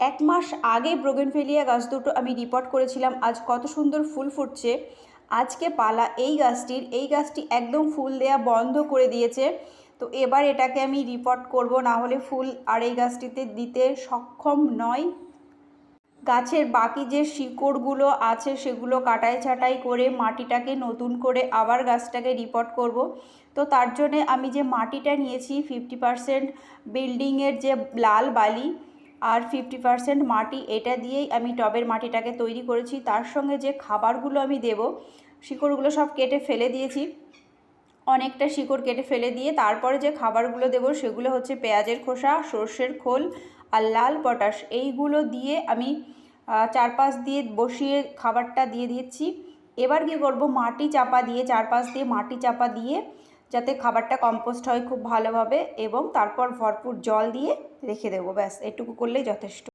এক মাস আগে ব্রোগেনফেলিয়া গাছ দুটো আমি রিপোর্ট করেছিলাম, আজ কত সুন্দর ফুল ফুটছে। আজকে পালা এই গাছটির, এই গাছটি একদম ফুল দেয়া বন্ধ করে দিয়েছে। তো এবার এটাকে আমি রিপোর্ট করব, না হলে ফুল আর এই গাছটিতে দিতে সক্ষম নয় গাছের বাকি যে শিকড়গুলো আছে, সেগুলো কাটাই ছাটাই করে মাটিটাকে নতুন করে আবার গাছটাকে রিপোর্ট করব। তো তার জন্যে আমি যে মাটিটা নিয়েছি ফিফটি পারসেন্ট বিল্ডিংয়ের যে লাল বালি আর ফিফটি পারসেন্ট মাটি এটা দিয়েই আমি টবের মাটিটাকে তৈরি করেছি। তার সঙ্গে যে খাবারগুলো আমি দেব, শিকড়গুলো সব কেটে ফেলে দিয়েছি। অনেকটা শিকড় কেটে ফেলে দিয়ে তারপরে যে খাবারগুলো দেব, সেগুলো হচ্ছে পেঁয়াজের খোসা, সর্ষের খোল আর লাল পটাশ। এইগুলো দিয়ে আমি চারপাশ দিয়ে বসিয়ে খাবারটা দিয়ে দিচ্ছি। এবার কী করব, মাটি চাপা দিয়ে, চারপাশ দিয়ে মাটি চাপা দিয়ে যাতে খাবারটা কম্পোস্ট হয় খুব ভালোভাবে এবং তারপর ভরপুর জল দিয়ে রেখে দেবো, ব্যাস, এটুকু করলেই যথেষ্ট।